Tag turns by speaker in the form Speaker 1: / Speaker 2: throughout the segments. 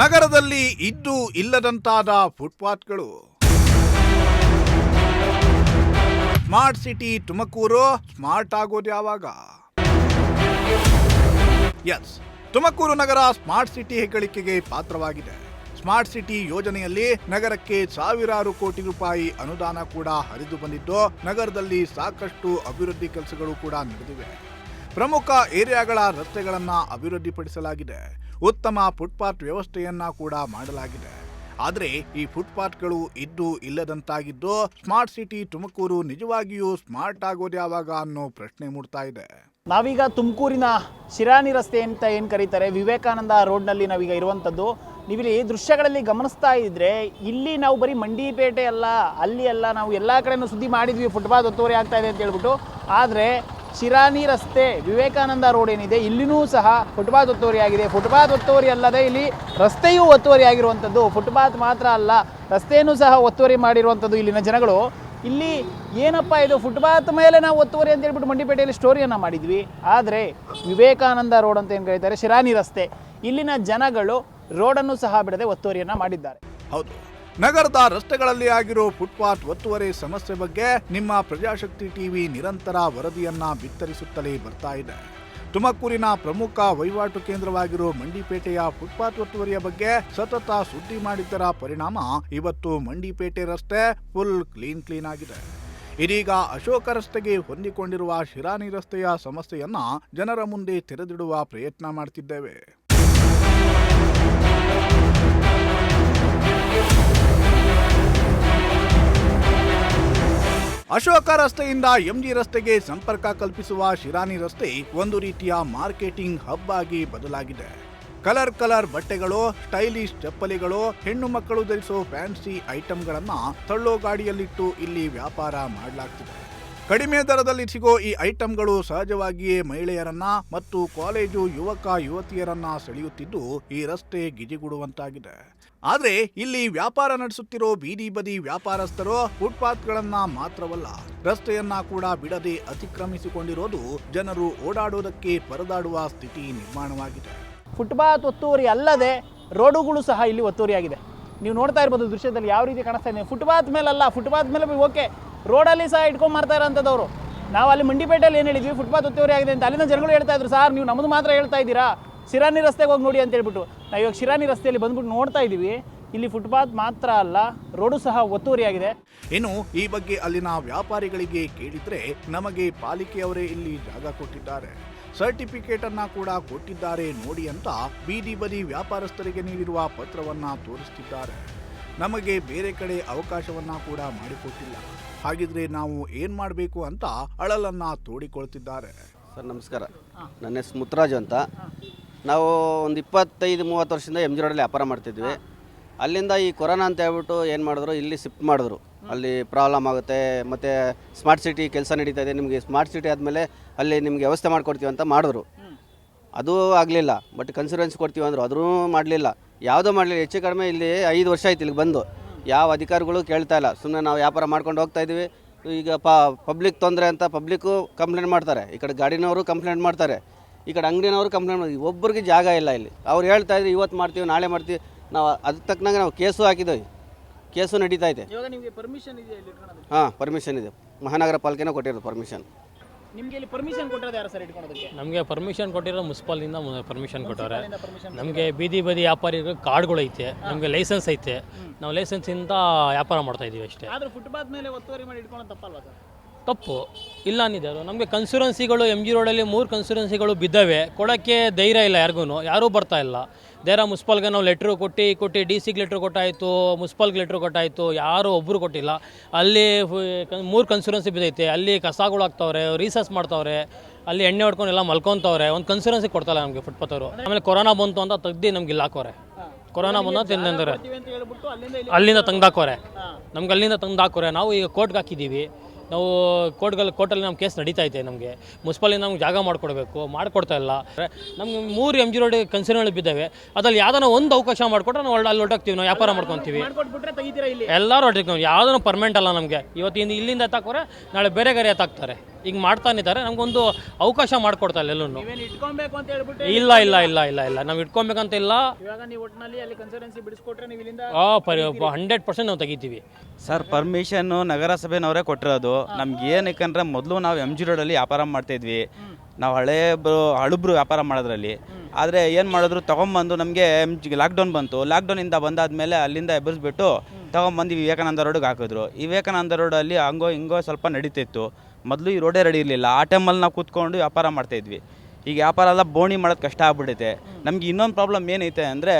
Speaker 1: ನಗರದಲ್ಲಿ ಇದ್ದು ಇಲ್ಲದಂತಾದ ಫುಟ್ಪಾತ್ಗಳು. ಸ್ಮಾರ್ಟ್ ಸಿಟಿ ತುಮಕೂರು ಸ್ಮಾರ್ಟ್ ಆಗೋದು ಯಾವಾಗ? ಎಸ್, ತುಮಕೂರು ನಗರ ಸ್ಮಾರ್ಟ್ ಸಿಟಿ ಹೆಗ್ಗಳಿಕೆಗೆ ಪಾತ್ರವಾಗಿದೆ. ಸ್ಮಾರ್ಟ್ ಸಿಟಿ ಯೋಜನೆಯಲ್ಲಿ ನಗರಕ್ಕೆ ಸಾವಿರಾರು ಕೋಟಿ ರೂಪಾಯಿ ಅನುದಾನ ಕೂಡ ಹರಿದು ಬಂದಿದ್ದು ನಗರದಲ್ಲಿ ಸಾಕಷ್ಟು ಅಭಿವೃದ್ಧಿ ಕೆಲಸಗಳು ಕೂಡ ನಡೆದಿವೆ. ಪ್ರಮುಖ ಏರಿಯಾಗಳ ರಸ್ತೆಗಳನ್ನು ಅಭಿವೃದ್ಧಿಪಡಿಸಲಾಗಿದೆ. ಉತ್ತಮ ಫುಟ್ಪಾತ್ ವ್ಯವಸ್ಥೆಯನ್ನ ಕೂಡ ಮಾಡಲಾಗಿದೆ. ಆದರೆ ಈ ಫುಟ್ಪಾತ್ಗಳು ಇದ್ದು ಇಲ್ಲದಂತಾಗಿದ್ದು ಸ್ಮಾರ್ಟ್ ಸಿಟಿ ತುಮಕೂರು ನಿಜವಾಗಿಯೂ ಸ್ಮಾರ್ಟ್ ಆಗೋದು ಯಾವಾಗ ಅನ್ನೋ ಪ್ರಶ್ನೆ ಮೂಡ್ತಾ ಇದೆ.
Speaker 2: ನಾವೀಗ ತುಮಕೂರಿನ ಶಿರಾನಿ ರಸ್ತೆ ಅಂತ ಏನು ಕರೀತಾರೆ, ವಿವೇಕಾನಂದ ರೋಡ್ನಲ್ಲಿ ನಾವೀಗ ಇರುವಂಥದ್ದು ನೀವಿಲ್ಲಿ ದೃಶ್ಯಗಳಲ್ಲಿ ಗಮನಿಸ್ತಾ ಇದ್ರೆ ಇಲ್ಲಿ ನಾವು ಬರೀ ಮಂಡಿಪೇಟೆ ಅಲ್ಲ, ಅಲ್ಲಿ ಅಲ್ಲ ನಾವು ಎಲ್ಲ ಕಡೆನೂ ಸುದ್ದಿ ಮಾಡಿದ್ವಿ, ಫುಟ್ಪಾತ್ ಒತ್ತುವರಿ ಆಗ್ತಾ ಇದೆ ಅಂತ ಹೇಳ್ಬಿಟ್ಟು. ಆದರೆ ಶಿರಾನಿ ರಸ್ತೆ ವಿವೇಕಾನಂದ ರೋಡ್ ಏನಿದೆ, ಇಲ್ಲಿನೂ ಸಹ ಫುಟ್ಪಾತ್ ಒತ್ತುವರಿ ಆಗಿದೆ. ಫುಟ್ಪಾತ್ ಒತ್ತುವರಿ ಅಲ್ಲದೆ ಇಲ್ಲಿ ರಸ್ತೆಯೂ ಒತ್ತುವರಿ ಆಗಿರುವಂಥದ್ದು. ಫುಟ್ಪಾತ್ ಮಾತ್ರ ಅಲ್ಲ ರಸ್ತೆಯೂ ಸಹ ಒತ್ತುವರಿ ಮಾಡಿರುವಂಥದ್ದು ಇಲ್ಲಿನ ಜನಗಳು. ಇಲ್ಲಿ ಏನಪ್ಪ ಇದು? ಫುಟ್ಪಾತ್ ಮೇಲೆ ನಾವು ಒತ್ತುವರಿ ಅಂತ ಹೇಳ್ಬಿಟ್ಟು ಮಂಡಿಪೇಟೆಯಲ್ಲಿ ಸ್ಟೋರಿಯನ್ನು ಮಾಡಿದ್ವಿ. ಆದರೆ ವಿವೇಕಾನಂದ ರೋಡ್ ಅಂತ ಏನು ಕರೀತಾರೆ? ಶಿರಾನಿ ರಸ್ತೆ. ಇಲ್ಲಿನ ಜನಗಳು ರೋಡನ್ನು ಸಹ ಬಿಡದೆ ಒತ್ತುವರಿಯನ್ನು ಮಾಡಿದ್ದಾರೆ.
Speaker 1: ಹೌದು. ನಗರದ ರಸ್ತೆಗಳಲ್ಲಿ ಆಗಿರೋ ಫುಟ್ಪಾತ್ ಒತ್ತುವರಿ ಸಮಸ್ಯೆ ಬಗ್ಗೆ ನಿಮ್ಮ ಪ್ರಜಾಶಕ್ತಿ ಟಿವಿ ನಿರಂತರ ವರದಿಯನ್ನ ಬಿತ್ತರಿಸುತ್ತಲೇ ಬರ್ತಾ ಇದೆ. ತುಮಕೂರಿನ ಪ್ರಮುಖ ವಹಿವಾಟು ಕೇಂದ್ರವಾಗಿರೋ ಮಂಡಿಪೇಟೆಯ ಫುಟ್ಪಾತ್ ಒತ್ತುವರಿಯ ಬಗ್ಗೆ ಸತತ ಸುದ್ದಿ ಮಾಡಿದ್ದರ ಪರಿಣಾಮ ಇವತ್ತು ಮಂಡಿಪೇಟೆ ರಸ್ತೆ ಫುಲ್ ಕ್ಲೀನ್ ಕ್ಲೀನ್ ಆಗಿದೆ. ಇದೀಗ ಅಶೋಕ ರಸ್ತೆಗೆ ಹೊಂದಿಕೊಂಡಿರುವ ಶಿರಾನಿ ರಸ್ತೆಯ ಸಮಸ್ಯೆಯನ್ನ ಜನರ ಮುಂದೆ ತೆರೆದಿಡುವ ಪ್ರಯತ್ನ ಮಾಡ್ತಿದ್ದೇವೆ. ಅಶೋಕ ರಸ್ತೆಯಿಂದ ಎಂಜಿ ರಸ್ತೆಗೆ ಸಂಪರ್ಕ ಕಲ್ಪಿಸುವ ಶಿರಾನಿ ರಸ್ತೆ ಒಂದು ರೀತಿಯ ಮಾರ್ಕೆಟಿಂಗ್ ಹಬ್ ಆಗಿ ಬದಲಾಗಿದೆ. ಕಲರ್ ಕಲರ್ ಬಟ್ಟೆಗಳು, ಸ್ಟೈಲಿಶ್ ಚಪ್ಪಲಿಗಳು, ಹೆಣ್ಣು ಮಕ್ಕಳು ಧರಿಸೋ ಫ್ಯಾನ್ಸಿ ಐಟಂಗಳನ್ನ ತಳ್ಳೋ ಗಾಡಿಯಲ್ಲಿಟ್ಟು ಇಲ್ಲಿ ವ್ಯಾಪಾರ ಮಾಡಲಾಗ್ತಿದೆ. ಕಡಿಮೆ ದರದಲ್ಲಿ ಸಿಗೋ ಈ ಐಟಂಗಳು ಸಹಜವಾಗಿಯೇ ಮಹಿಳೆಯರನ್ನ ಮತ್ತು ಕಾಲೇಜು ಯುವಕ ಯುವತಿಯರನ್ನ ಸೆಳೆಯುತ್ತಿದ್ದು ಈ ರಸ್ತೆ ಗಿಜಿಗುಡುವಂತಾಗಿದೆ. ಆದರೆ ಇಲ್ಲಿ ವ್ಯಾಪಾರ ನಡೆಸುತ್ತಿರೋ ಬೀದಿ ಬದಿ ವ್ಯಾಪಾರಸ್ಥರು ಫುಟ್ಪಾತ್ಗಳನ್ನ ಮಾತ್ರವಲ್ಲ, ರಸ್ತೆಯನ್ನ ಕೂಡ ಬಿಡದೆ ಅತಿಕ್ರಮಿಸಿಕೊಂಡಿರೋದು ಜನರು ಓಡಾಡೋದಕ್ಕೆ ಪರದಾಡುವ ಸ್ಥಿತಿ ನಿರ್ಮಾಣವಾಗಿದೆ.
Speaker 2: ಫುಟ್ಪಾತ್ ಒತ್ತುವರಿ ಅಲ್ಲದೆ ರೋಡುಗಳು ಸಹ ಇಲ್ಲಿ ಒತ್ತುವರಿಯಾಗಿದೆ. ನೀವು ನೋಡ್ತಾ ಇರ್ಬೋದು ದೃಶ್ಯದಲ್ಲಿ ಯಾವ ರೀತಿ ಕಾಣಿಸ್ತಾ ಇದೆ. ಫುಟ್ಪಾತ್ ಅಲ್ಲ ಫುಟ್ಪಾತ್ ಮೇಲೆ ಓಕೆ. ರೋಡಲ್ಲಿ ಸಹ ಇಟ್ಕೊಂಡು ಮಾಡ್ತಾ ಇರೋಂಥದ್ದವರು. ನಾವು ಅಲ್ಲಿ ಮಂಡಿಪೇಟೆಯಲ್ಲಿ ಏನು ಹೇಳಿದ್ವಿ? ಫುಟ್ಪಾತ್ ಒತ್ತುವರಿ ಆಗಿದೆ ಅಂತ. ಅಲ್ಲಿನ ಜನಗಳು ಹೇಳ್ತಾ ಇದ್ರು, ಸರ್, ನೀವು ನಮ್ಮದು ಮಾತ್ರ ಹೇಳ್ತಾ ಇದ್ದೀರಾ? ಶಿರಾನಿ ರಸ್ತೆಗೆ ಹೋಗಿ ನೋಡಿ ಅಂತ ಹೇಳ್ಬಿಟ್ಟು ನಾವು ಇವಾಗ ಶಿರಾನಿ ರಸ್ತೆಯಲ್ಲಿ ಬಂದ್ಬಿಟ್ಟು ನೋಡ್ತಾ ಇದ್ದೀವಿ. ಇಲ್ಲಿ ಫುಟ್ಪಾತ್ ಮಾತ್ರ ಅಲ್ಲ, ರೋಡು ಸಹ ಒತ್ತುವರಿಯಾಗಿದೆ
Speaker 1: ಇನ್ನು ಈ ಬಗ್ಗೆ ಅಲ್ಲಿನ ವ್ಯಾಪಾರಿಗಳಿಗೆ ಕೇಳಿದ್ರೆ ನಮಗೆ ಪಾಲಿಕೆಯವರೇ ಇಲ್ಲಿ ಜಾಗ ಕೊಟ್ಟಿದ್ದಾರೆ. ಸರ್ಟಿಫಿಕೇಟ್ ಅನ್ನ ಕೂಡ ಕೊಟ್ಟಿದ್ದಾರೆ ನೋಡಿ ಅಂತ ಬೀದಿ ಬದಿ ವ್ಯಾಪಾರಸ್ಥರಿಗೆ ನೀಡಿರುವ ಪತ್ರವನ್ನ ತೋರಿಸ್ತಿದ್ದಾರೆ. ನಮಗೆ ಬೇರೆ ಕಡೆ ಅವಕಾಶವನ್ನ ಕೂಡ ಮಾಡಿಕೊಟ್ಟಿಲ್ಲ. ಹಾಗಿದ್ರೆ ನಾವು ಏನ್ ಮಾಡಬೇಕು ಅಂತ ಅಳಲನ್ನ ತೋಡಿಕೊಳ್ತಿದ್ದಾರೆ.
Speaker 3: ಸರ್ ನಮಸ್ಕಾರ. ನನ್ನ ಹೆಸರು ಮುತ್ರಾಜ್ ಅಂತ. ನಾವು ಒಂದು ಇಪ್ಪತ್ತೈದು ಮೂವತ್ತು ವರ್ಷದಿಂದ ಎಂ ಜಿ ರೋಡಲ್ಲಿ ವ್ಯಾಪಾರ ಮಾಡ್ತಿದ್ವಿ. ಅಲ್ಲಿಂದ ಈ ಕೊರೋನಾ ಅಂತ ಹೇಳ್ಬಿಟ್ಟು ಏನು ಮಾಡಿದ್ರು ಇಲ್ಲಿ ಶಿಫ್ಟ್ ಮಾಡಿದ್ರು. ಅಲ್ಲಿ ಪ್ರಾಬ್ಲಮ್ ಆಗುತ್ತೆ ಮತ್ತು ಸ್ಮಾರ್ಟ್ ಸಿಟಿ ಕೆಲಸ ನಡೀತಾ ಇದೆ. ನಿಮಗೆ ಸ್ಮಾರ್ಟ್ ಸಿಟಿ ಆದಮೇಲೆ ಅಲ್ಲಿ ನಿಮಗೆ ವ್ಯವಸ್ಥೆ ಮಾಡಿಕೊಡ್ತೀವಿ ಅಂತ ಮಾಡಿದ್ರು. ಅದು ಆಗಲಿಲ್ಲ ಬಟ್ ಕನ್ಸೂರೆನ್ಸ್ ಕೊಡ್ತೀವಿ ಅಂದರು ಅದೂ ಮಾಡಲಿಲ್ಲ. ಯಾವುದೂ ಮಾಡಲಿಲ್ಲ. ಹೆಚ್ಚು ಕಡಿಮೆ ಇಲ್ಲಿ ಐದು ವರ್ಷ ಆಯ್ತು ಇಲ್ಲಿಗೆ ಬಂದು. ಯಾವ ಅಧಿಕಾರಿಗಳು ಕೇಳ್ತಾ ಇಲ್ಲ. ಸುಮ್ಮನೆ ನಾವು ವ್ಯಾಪಾರ ಮಾಡ್ಕೊಂಡು ಹೋಗ್ತಾ ಇದ್ದೀವಿ. ಈಗ ಪ ಪಬ್ಲಿಕ್ ತೊಂದರೆ ಅಂತ ಪಬ್ಲಿಕ್ಕು ಕಂಪ್ಲೇಂಟ್ ಮಾಡ್ತಾರೆ. ಈ ಕಡೆ ಗಾಡಿನವರು ಕಂಪ್ಲೇಂಟ್ ಮಾಡ್ತಾರೆ. ಈ ಕಡೆ ಅಂಗಡಿನವರು ಕಂಪ್ಲೇಂಟ್ ಮಾಡಿ ಒಬ್ಬರಿಗೆ ಜಾಗ ಇಲ್ಲ ಇಲ್ಲಿ. ಅವ್ರು ಹೇಳ್ತಾ ಇದ್ರು ಇವತ್ತು ಮಾಡ್ತೀವಿ ನಾಳೆ ಮಾಡ್ತೀವಿ. ನಾವು ಅದಕ್ಕೆ ತಕ್ಕನಾಗೆ ನಾವು ಕೇಸು ಹಾಕಿದ್ದೀವಿ ಕೇಸು ನಡೀತಾ ಇದೆ. ಹಾಂ ಪರ್ಮಿಷನ್ ಇದೆ. ಮಹಾನಗರ ಪಾಲಿಕೆನೇ ಕೊಟ್ಟಿರೋದು ಪರ್ಮಿಷನ್
Speaker 2: ನಿಮಗೆ ಇಲ್ಲಿ ಪರ್ಮಿಷನ್ ಕೊಟ್ಟಿರೋದು ಯಾರು ಸರ್ ಇಟ್ಕೊಳ್ಳೋದಕ್ಕೆ
Speaker 4: ನಮಗೆ ಪರ್ಮಿಷನ್ ಕೊಟ್ಟಿರೋ ಮುನ್ಸಿಪಾಲಿಂದ ಪರ್ಮಿಷನ್ ಕೊಟ್ಟವ್ರೆ.
Speaker 2: ಪರ್ಮಿಷನ್
Speaker 4: ನಮಗೆ ಬೀದಿ ಬದಿ ವ್ಯಾಪಾರಿಗಳು ಕಾರ್ಡ್ಗಳು ಐತೆ ನಮಗೆ ಲೈಸೆನ್ಸ್ ಐತೆ. ನಾವು ಲೈಸೆನ್ಸಿಂದ ವ್ಯಾಪಾರ ಮಾಡ್ತಾ ಇದೀವಿ ಅಷ್ಟೇ.
Speaker 2: ಆದ್ರೆ ಫುಟ್ಪಾತ್ ಮೇಲೆ ಒತ್ತುವರಿ ಮಾಡಿ ಇಟ್ಕೊಳ್ಳೋದು ತಪ್ಪಲ್ವಾ ಸರ್
Speaker 4: ತಪ್ಪು. ಇಲ್ಲ ಅನ್ನಿದೆ ಅದು. ನಮಗೆ ಕನ್ಸೂರೆನ್ಸಿಗಳು ಎಂ ಜಿ ರೋಡಲ್ಲಿ ಮೂರು ಕನ್ಸೂರೆನ್ಸಿಗಳು ಬಿದ್ದಾವೆ. ಕೊಡೋಕ್ಕೆ ಧೈರ್ಯ ಇಲ್ಲ ಯಾರಿಗೂ ಯಾರೂ ಬರ್ತಾ ಇಲ್ಲ. ಧೈರ್ಯ ಮುನ್ಸಿಪಾಲ್ಗೆ ನಾವು ಲೆಟ್ರು ಕೊಟ್ಟು ಕೊಟ್ಟು ಡಿ ಸಿಗೆ ಲೆಟ್ರ್ ಕೊಟ್ಟಾಯಿತು ಮುನ್ಸಿಪಾಲ್ಗೆ ಲೆಟ್ರ್ ಕೊಟ್ಟಾಯಿತು ಯಾರೂ ಒಬ್ಬರು ಕೊಟ್ಟಿಲ್ಲ. ಅಲ್ಲಿ ಮೂರು ಕನ್ಸೂರೆನ್ಸಿ ಬಿದ್ದೈತೆ. ಅಲ್ಲಿ ಕಸಗಳು ಹಾಕ್ತವ್ರೆ ರೀಸರ್ಚ್ ಮಾಡ್ತವ್ರೆ ಅಲ್ಲಿ ಎಣ್ಣೆ ಹೊಡ್ಕೊಂಡು ಎಲ್ಲ ಮಲ್ಕೊತವ್ರೆ. ಒಂದು ಕನ್ಸೂರೆನ್ಸಿ ಕೊಡ್ತಾಯಿಲ್ಲ ನಮಗೆ ಫುಟ್ಪಾತ್ ಅವರು. ಆಮೇಲೆ ಕೊರೋನಾ ಬಂತು ಅಂತ ತೆಗ್ದು ನಮ್ಗೆ ಇಲ್ಲ ಹಾಕೋರೆ. ಕೊರೋನಾ ಬಂದ ತಿಂದಂದ್ರೆ
Speaker 2: ಅಲ್ಲಿಂದ
Speaker 4: ತಂದು ಹಾಕೋರೆ. ನಮ್ಗೆ ಅಲ್ಲಿಂದ ತಂದು ಹಾಕೋರೆ. ನಾವು ಈಗ ಕೋರ್ಟ್ಗೆ ಹಾಕಿದ್ದೀವಿ. ನಾವು ಕೋರ್ಟ್ಗಳು ಕೋರ್ಟಲ್ಲಿ ನಮ್ಮ ಕೇಸ್ ನಡೀತಾ ಇದೆ ನಮಗೆ. ಮುನ್ಸಿಪಾಲಿಂದ ನಮ್ಗೆ ಜಾಗ ಮಾಡಿಕೊಡ್ಬೇಕು ಮಾಡಿಕೊಡ್ತಾ ಇಲ್ಲ. ನಮ್ಗೆ ಮೂರು ಎಂ ಜಿ ರೋಡ್ ಕನ್ಸರ್ನ್ಗಳು ಬಿದ್ದಾವೆ. ಅದ್ರಲ್ಲಿ ಯಾವ್ದಾನ ಒಂದು ಅವಕಾಶ ಮಾಡಿಕೊಟ್ರೆ ನಾವು ಅಲ್ಲಿ ಹೊರಟಾಗ್ತೀವಿ ನಾವು ವ್ಯಾಪಾರ ಮಾಡ್ಕೊತೀವಿ. ಎಲ್ಲರೂ ಹೊರಟಿರ್ತೀವಿ ಯಾವುದೂ ಪರ್ಮನೆಂಟ್ ಅಲ್ಲ ನಮಗೆ. ಇವತ್ತಿಂದ ಇಲ್ಲಿಂದ ಎತ್ತಾಕೋರೆ ನಾಳೆ ಬೇರೆ ಗಾರಿ ಎತ್ತಾಕ್ತಾರೆ ಈಗ ಮಾಡ್ತಾನಿದ್ದಾರೆ ನಮಗೊಂದು ಅವಕಾಶ ಮಾಡಿಕೊಡ್ತಾ ಇಲ್ಲ ಎಲ್ಲೂ
Speaker 2: ನೀವೇನು ಇಟ್ಕೊಬೇಕು ಅಂತ ಹೇಳ್ಬಿಟ್ಟು
Speaker 4: ಇಲ್ಲ ಇಲ್ಲ ಇಲ್ಲ ಇಲ್ಲ ಇಲ್ಲ ನಾವು ಇಟ್ಕೊಬೇಕಂತ ಇಲ್ಲ.
Speaker 2: ಇವಾಗ ನೀವು ಒಟ್ಟಿನಲ್ಲಿ ಅಲ್ಲಿ ಕನ್ಸಲ್ಟೆನ್ಸಿ ಬಿಡಿಸ್ಕೊಟ್ರೆ ನೀವು ಇಲ್ಲಿಂದ
Speaker 4: ಆ ಪರಿ ಹಂಡ್ರೆಡ್ ಪರ್ಸೆಂಟ್ ನಾವು ತೆಗಿತೀವಿ.
Speaker 5: ಸರ್ ಪರ್ಮಿಷನ್ ನಗರಸಭೆನವರೇ ಕೊಟ್ಟಿರೋದು. ನಮ್ಗೆ ಏನಕ್ಕಂದ್ರೆ ಮೊದಲು ನಾವು ಎಂ ಜಿ ರೋಡಲ್ಲಿ ವ್ಯಾಪಾರ ಮಾಡ್ತಾಯಿದ್ವಿ ನಾವು ಹಳೇ ಬರೋ ಹಳುಬ್ರು ವ್ಯಾಪಾರ ಮಾಡೋದ್ರಲ್ಲಿ. ಆದರೆ ಏನು ಮಾಡಿದ್ರು ತೊಗೊಂಬಂದು ನಮಗೆ ಲಾಕ್ಡೌನ್ ಬಂತು. ಲಾಕ್ಡೌನಿಂದ ಬಂದಾದಮೇಲೆ ಅಲ್ಲಿಂದ ಎಬ್ಬರಿಸ್ಬಿಟ್ಟು ತೊಗೊಂಬಂದು ವಿವೇಕಾನಂದ ರೋಡಿಗೆ ಹಾಕಿದ್ರು. ವಿವೇಕಾನಂದ ರೋಡಲ್ಲಿ ಹಂಗೋ ಹಿಂಗೋ ಸ್ವಲ್ಪ ನಡೀತಿತ್ತು. ಮೊದಲು ಈ ರೋಡೇ ರೆಡಿ ಇರಲಿಲ್ಲ. ಆ ಟೈಮಲ್ಲಿ ನಾವು ಕೂತ್ಕೊಂಡು ವ್ಯಾಪಾರ ಮಾಡ್ತಾಯಿದ್ವಿ ಈಗ ವ್ಯಾಪಾರ ಎಲ್ಲ ಬೋಣಿ ಮಾಡೋದು ಕಷ್ಟ ಆಗ್ಬಿಡುತ್ತೆ ನಮ್ಗೆ ಇನ್ನೊಂದು ಪ್ರಾಬ್ಲಮ್ ಏನೈತೆ ಅಂದರೆ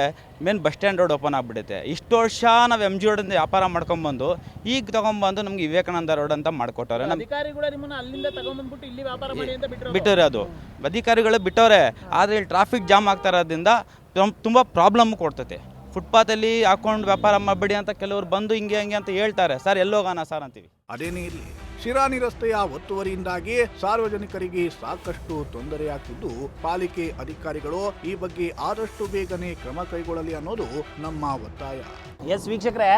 Speaker 5: main bus stand road open ಆಗ್ಬಿಡುತ್ತೆ ಇಷ್ಟು ವರ್ಷ ನಾವು ಎಂ ಜಿ ರೋಡಿಂದ ವ್ಯಾಪಾರ ಮಾಡ್ಕೊಂಬಂದು ಈಗ ತೊಗೊಂಬಂದು ನಮ್ಗೆ ವಿವೇಕಾನಂದ ರೋಡ್ ಅಂತ ಮಾಡ್ಕೊಟ್ಟವ್ರೆ. ನಮ್ಮ
Speaker 2: ಅಧಿಕಾರಿಗಳು ನಿಮ್ಮನ್ನ ಅಲ್ಲಿಂದ ತಗೊಂಡ್ಬಂದ್ಬಿಟ್ಟು ಇಲ್ಲಿ ವ್ಯಾಪಾರ ಮಾಡಿ ಅಂತ ಬಿಟ್ಟರು
Speaker 5: ಬಿಟ್ಟವ್ರೆ ಅದು ಅಧಿಕಾರಿಗಳು ಬಿಟ್ಟವ್ರೆ. ಆದರೆ ಇಲ್ಲಿ ಟ್ರಾಫಿಕ್ ಜಾಮ್ ಆಗ್ತಾ ಇರೋದ್ರಿಂದ ತುಂಬ ಪ್ರಾಬ್ಲಮ್ ಕೊಡ್ತೈತೆ. ಫುಟ್ಪಾತಲ್ಲಿ ಹಾಕೊಂಡು ವ್ಯಾಪಾರ ಮಾಡಬೇಡಿ ಅಂತ ಕೆಲವರು ಬಂದು ಹಿಂಗೆ ಹಂಗೆ ಅಂತ ಹೇಳ್ತಾರೆ. ಸರ್ ಎಲ್ಲೋಗೋಣ ಸರ್? ಅಂತೀವಿ.
Speaker 1: ಅದೇನೇ ಇರಲಿ. ಶಿರಾನಿ ರಸ್ತೆಯ ಒತ್ತುವರಿಯಿಂದಾಗಿ ಸಾರ್ವಜನಿಕರಿಗೆ ಸಾಕಷ್ಟು ತೊಂದರೆಯಾಗ್ತಿದ್ದು, ಪಾಲಿಕೆ ಅಧಿಕಾರಿಗಳು ಈ ಬಗ್ಗೆ ಆದಷ್ಟು ಬೇಗನೆ ಕ್ರಮ ಕೈಗೊಳ್ಳಲಿ ಅನ್ನೋದು ನಮ್ಮ ಒತ್ತಾಯ.
Speaker 2: ಎಸ್ ವೀಕ್ಷಕರೇ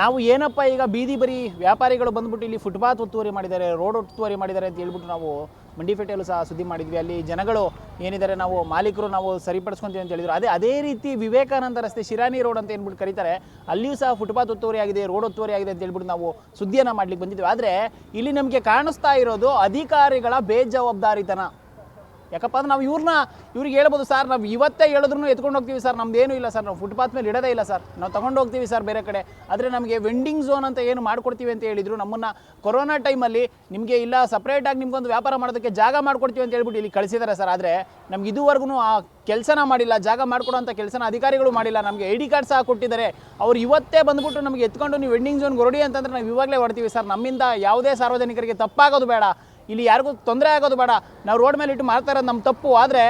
Speaker 2: ನಾವು ಏನಪ್ಪ ಈಗ ಬೀದಿ ಬರಿ ವ್ಯಾಪಾರಿಗಳು ಬಂದ್ಬಿಟ್ಟು ಇಲ್ಲಿ ಫುಟ್ಪಾತ್ ಒತ್ತುವರಿ ಮಾಡಿದ್ದಾರೆ, ರೋಡ್ ಒತ್ತುವರಿ ಮಾಡಿದ್ದಾರೆ ಅಂತ ಹೇಳ್ಬಿಟ್ಟು ನಾವು ಮಂಡಿಪೇಟೆಯಲ್ಲೂ ಸಹ ಸುದ್ದಿ ಮಾಡಿದ್ವಿ. ಅಲ್ಲಿ ಜನಗಳು ಏನಿದ್ದಾರೆ, ನಾವು ಮಾಲೀಕರು ನಾವು ಸರಿಪಡಿಸ್ಕೊಂತೀವಿ ಅಂತ ಹೇಳಿದ್ರು. ಅದೇ ಅದೇ ರೀತಿ ವಿವೇಕಾನಂದ ರಸ್ತೆ ಶಿರಾನಿ ರೋಡ್ ಅಂತ ಏನ್ಬಿಟ್ಟು ಕರೀತಾರೆ, ಅಲ್ಲಿಯೂ ಸಹ ಫುಟ್ಪಾತ್ ಒತ್ತುವರಿ ಆಗಿದೆ, ರೋಡ್ ಒತ್ತುವರಿ ಆಗಿದೆ ಅಂತ ಹೇಳ್ಬಿಟ್ಟು ನಾವು ಸುದ್ದಿಯನ್ನು ಮಾಡ್ಲಿಕ್ಕೆ ಬಂದಿದ್ವಿ. ಆದರೆ ಇಲ್ಲಿ ನಮಗೆ ಕಾಣಿಸ್ತಾ ಇರೋದು ಅಧಿಕಾರಿಗಳ ಬೇಜವಾಬ್ದಾರಿತನ. ಯಾಕಪ್ಪ ಅಂದ್ರೆ ನಾವು ಇವ್ರನ್ನ, ಇವ್ರಿಗೆ ಹೇಳ್ಬೋದು, ಸರ್, ನಾವು ಇವತ್ತೇ ಹೇಳಿದ್ರು ಎತ್ಕೊಂಡು ಹೋಗ್ತೀವಿ, ಸರ್ ನಮ್ದು ಇಲ್ಲ, ಸರ್, ನಾವು ಫುಟ್ಪಾತ್ ಮೇಲೆ ಇಡೋದೇ ಇಲ್ಲ, ಸರ್, ನಾವು ತಗೊಂಡು ಹೋಗ್ತೀವಿ, ಸರ್, ಬೇರೆ ಕಡೆ. ಆದರೆ ನಮಗೆ ವೆಂಡಿಂಗ್ ಝೋನ್ ಅಂತ ಏನು ಮಾಡ್ಕೊಡ್ತೀವಿ ಅಂತ ಹೇಳಿದ್ರು, ನಮ್ಮನ್ನು ಕೊರೋನಾ ಟೈಮಲ್ಲಿ ನಿಮಗೆ ಇಲ್ಲ ಸಪ್ರೇಟಾಗಿ ನಿಮ್ಗೊಂದು ವ್ಯಾಪಾರ ಮಾಡೋದಕ್ಕೆ ಜಾಗ ಮಾಡ್ಕೊಡ್ತೀವಿ ಅಂತ ಹೇಳ್ಬಿಟ್ಟು ಇಲ್ಲಿ ಕಳಿಸಿದ್ದಾರೆ, ಸರ್. ಆದರೆ ನಮ್ಗೆ ಇದುವರೆಗೂ ಆ ಕೆಲಸನ ಮಾಡಿಲ್ಲ, ಜಾಗ ಮಾಡ್ಕೊಡೋಂಥ ಕೆಲಸನ ಅಧಿಕಾರಿಗಳು ಮಾಡಿಲ್ಲ. ನಮಗೆ ಐ ಡಿ ಕಾರ್ಡ್ ಸಹ ಕೊಟ್ಟಿದ್ದಾರೆ. ಅವ್ರು ಇವತ್ತೇ ಬಂದ್ಬಿಟ್ಟು ನಮಗೆ ಎತ್ಕೊಂಡು ನೀವು ವೆಂಡಿಂಗ್ ಝೋನ್ ಹೊರಡಿ ಅಂತಂದ್ರೆ ನಾವು ಇವಾಗಲೇ ಹೊಡ್ತೀವಿ ಸರ್. ನಮ್ಮಿಂದ ಯಾವುದೇ ಸಾರ್ವಜನಿಕರಿಗೆ ತಪ್ಪಾಗೋದು ಬೇಡ. ಇಲ್ಲಿ ಯಾರಿಗೂ ತೊಂದರೆ ಆಗೋದು ಬೇಡ. ನಾವು ರೋಡ್ ಮೇಲೆ ಇಟ್ಟು ಮಾಡ್ತಾ ಇರೋದು ನಮ್ಮ ತಪ್ಪು. ಆದರೆ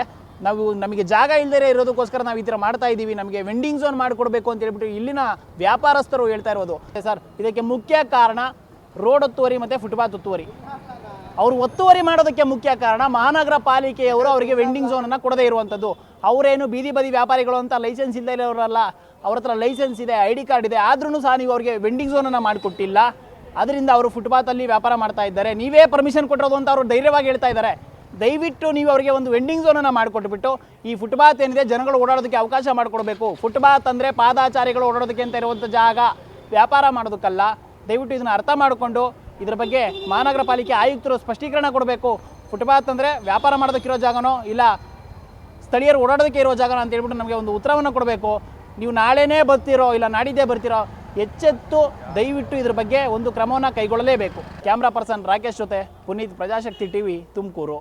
Speaker 2: ನಾವು ನಮಗೆ ಜಾಗ ಇಲ್ಲದೇ ಇರೋದಕ್ಕೋಸ್ಕರ ನಾವು ಈ ಥರ ಮಾಡ್ತಾ ಇದ್ದೀವಿ ನಮಗೆ ವೆಂಡಿಂಗ್ ಝೋನ್ ಮಾಡಿಕೊಡ್ಬೇಕು ಅಂತ ಹೇಳ್ಬಿಟ್ಟು ಇಲ್ಲಿನ ವ್ಯಾಪಾರಸ್ಥರು ಹೇಳ್ತಾ ಇರೋದು. ಸರ್, ಇದಕ್ಕೆ ಮುಖ್ಯ ಕಾರಣ ರೋಡ್ ಒತ್ತುವರಿ ಮತ್ತು ಫುಟ್ಪಾತ್ ಒತ್ತುವರಿ. ಅವರು ಒತ್ತುವರಿ ಮಾಡೋದಕ್ಕೆ ಮುಖ್ಯ ಕಾರಣ ಮಹಾನಗರ ಪಾಲಿಕೆಯವರು ಅವರಿಗೆ ವೆಂಡಿಂಗ್ ಝೋನನ್ನು ಕೊಡದೇ ಇರುವಂಥದ್ದು ಅವರೇನು ಬೀದಿ ಬದಿ ವ್ಯಾಪಾರಿಗಳು ಅಂತ ಲೈಸೆನ್ಸ್ ಇಲ್ಲದೆ ಇರೋರಲ್ಲ, ಅವ್ರ ಹತ್ರ ಲೈಸೆನ್ಸ್ ಇದೆ ಐ ಡಿ ಕಾರ್ಡ್ ಇದೆ ಆದ್ರೂ ಸಹ ನೀವು ಅವರಿಗೆ ವೆಂಡಿಂಗ್ ಝೋನನ್ನು ಮಾಡಿಕೊಟ್ಟಿಲ್ಲ. ಅದರಿಂದ ಅವರು ಫುಟ್ಪಾತಲ್ಲಿ ವ್ಯಾಪಾರ ಮಾಡ್ತಾ ಇದ್ದಾರೆ. ನೀವೇ ಪರ್ಮಿಷನ್ ಕೊಟ್ಟಿರೋದು ಅಂತ ಅವರು ಧೈರ್ಯವಾಗಿ ಹೇಳ್ತಾ ಇದ್ದಾರೆ. ದಯವಿಟ್ಟು ನೀವು ಅವರಿಗೆ ಒಂದು ವೆಂಡಿಂಗ್ ಝೋನನ್ನು ಮಾಡಿಕೊಟ್ಬಿಟ್ಟು ಈ ಫುಟ್ಪಾತ್ ಏನಿದೆ ಜನಗಳು ಓಡಾಡೋದಕ್ಕೆ ಅವಕಾಶ ಮಾಡಿಕೊಡ್ಬೇಕು. ಫುಟ್ಪಾತ್ ಅಂದರೆ ಪಾದಾಚಾರಿಗಳು ಓಡಾಡೋದಕ್ಕೆ ಅಂತ ಇರುವಂಥ ಜಾಗ. ವ್ಯಾಪಾರ ಮಾಡೋದಕ್ಕಲ್ಲ. ದಯವಿಟ್ಟು ಇದನ್ನು ಅರ್ಥ ಮಾಡಿಕೊಂಡು ಇದ್ರ ಬಗ್ಗೆ ಮಹಾನಗರ ಪಾಲಿಕೆ ಆಯುಕ್ತರು ಸ್ಪಷ್ಟೀಕರಣ ಕೊಡಬೇಕು. ಫುಟ್ಪಾತ್ ಅಂದರೆ ವ್ಯಾಪಾರ ಮಾಡೋದಕ್ಕಿರೋ ಜಾಗನೋ ಇಲ್ಲ ಸ್ಥಳೀಯರು ಓಡಾಡೋದಕ್ಕೆ ಇರೋ ಜಾಗನ ಅಂತ ಹೇಳ್ಬಿಟ್ಟು ನಮಗೆ ಒಂದು ಉತ್ತರವನ್ನು ಕೊಡಬೇಕು. ನೀವು ನಾಳೆನೇ ಬರ್ತಿರೋ ಇಲ್ಲ ನಾಡಿದ್ದೇ ಬರ್ತಿರೋ ಎಚ್ಚೆತ್ತು ದಯವಿಟ್ಟು ಇದ್ರ ಬಗ್ಗೆ ಒಂದು ಕ್ರಮವನ್ನು ಕೈಗೊಳ್ಳಲೇಬೇಕು. ಕ್ಯಾಮ್ರಾ ಪರ್ಸನ್ ರಾಕೇಶ್ ಜೊತೆ ಪುನೀತ್ ಪ್ರಜಾಶಕ್ತಿ ಟಿವಿ ತುಮಕೂರು.